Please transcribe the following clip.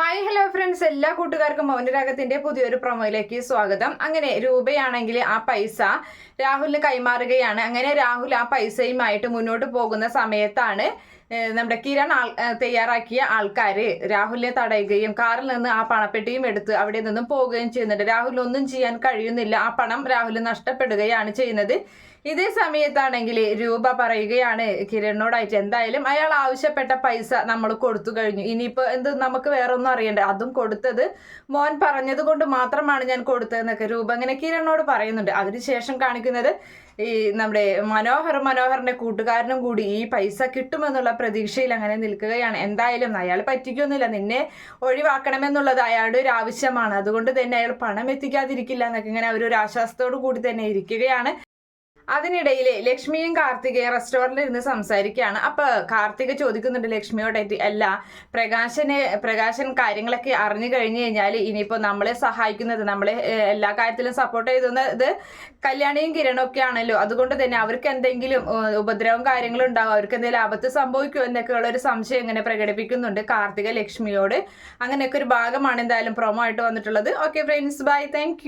Hi hello friends എല്ലാ കൂട്ടുകാർക്കും മൗനരാഗത്തിന്റെ പുതിയൊരു പ്രൊമോയിലേക്ക് സ്വാഗതം. അങ്ങനെ രൂപയാണെങ്കിൽ ആ പൈസ രാഹുലിന് കൈമാറുകയാണ്. അങ്ങനെ രാഹുൽ ആ പൈസയുമായിട്ട് മുന്നോട്ട് പോകുന്ന സമയത്താണ് നമ്മുടെ കിരൺ തയ്യാറാക്കിയ ആൾക്കാർ രാഹുലിനെ തടയുകയും കാറിൽ നിന്ന് ആ പണപ്പെട്ടിയും എടുത്ത് അവിടെ നിന്നും പോവുകയും ചെയ്യുന്നുണ്ട്. രാഹുൽ ഒന്നും ചെയ്യാൻ കഴിയുന്നില്ല. ആ പണം രാഹുൽ നഷ്ടപ്പെടുകയാണ് ചെയ്യുന്നത്. ഇതേ സമയത്താണെങ്കിൽ രൂപ പറയുകയാണ് കിരണിനോടായിട്ട്. എന്തായാലും അയാൾ ആവശ്യപ്പെട്ട പൈസ നമ്മൾ കൊടുത്തു കഴിഞ്ഞു. ഇനിയിപ്പോൾ എന്ത് നമുക്ക് വേറെ ഒന്നും അറിയണ്ട. അതും കൊടുത്തത് മോൻ പറഞ്ഞത് കൊണ്ട് മാത്രമാണ് ഞാൻ കൊടുത്തതെന്നൊക്കെ രൂപ ഇങ്ങനെ കിരണിനോട് പറയുന്നുണ്ട്. അതിനുശേഷം കാണിക്കുന്നത് ഈ നമ്മുടെ മനോഹർ മനോഹറിന്റെ കൂട്ടുകാരനും കൂടി ഈ പൈസ കിട്ടുമെന്നുള്ള പ്രതീക്ഷയിൽ അങ്ങനെ നിൽക്കുകയാണ്. എന്തായാലും അയാൾ പറ്റിക്കൊന്നുമില്ല. നിന്നെ ഒഴിവാക്കണമെന്നുള്ളത് അയാളുടെ ഒരു ആവശ്യമാണ്. അതുകൊണ്ട് തന്നെ അയാൾ പണം എത്തിക്കാതിരിക്കില്ല എന്നൊക്കെ ഇങ്ങനെ അവരൊരു ആശ്വാസത്തോടു കൂടി തന്നെ ഇരിക്കുകയാണ്. അതിനിടയിൽ ലക്ഷ്മിയും കാർത്തികയും റെസ്റ്റോറന്റിൽ ഇരുന്ന് സംസാരിക്കുകയാണ്. അപ്പോൾ കാർത്തിക ചോദിക്കുന്നുണ്ട് ലക്ഷ്മിയോടായിട്ട് അല്ല പ്രകാശന് പ്രകാശൻ കാര്യങ്ങളൊക്കെ അറിഞ്ഞു കഴിഞ്ഞു കഴിഞ്ഞാൽ ഇനിയിപ്പോൾ നമ്മളെ സഹായിക്കുന്നത് നമ്മളെ എല്ലാ കാര്യത്തിലും സപ്പോർട്ട് ചെയ്തുന്നത് കല്യാണിയും കിരണും ഒക്കെ ആണല്ലോ. അതുകൊണ്ട് തന്നെ അവർക്ക് എന്തെങ്കിലും ഉപദ്രവം കാര്യങ്ങളും ഉണ്ടാവും അവർക്ക് എന്തെങ്കിലും ആപത്ത് സംഭവിക്കുമോ എന്നൊക്കെയുള്ള ഒരു സംശയം ഇങ്ങനെ പ്രകടിപ്പിക്കുന്നുണ്ട് കാർത്തിക ലക്ഷ്മിയോട്. അങ്ങനെയൊക്കെ ഒരു ഭാഗമാണ് എന്തായാലും പ്രൊമോ ആയിട്ട് വന്നിട്ടുള്ളത്. Okay friends bye thank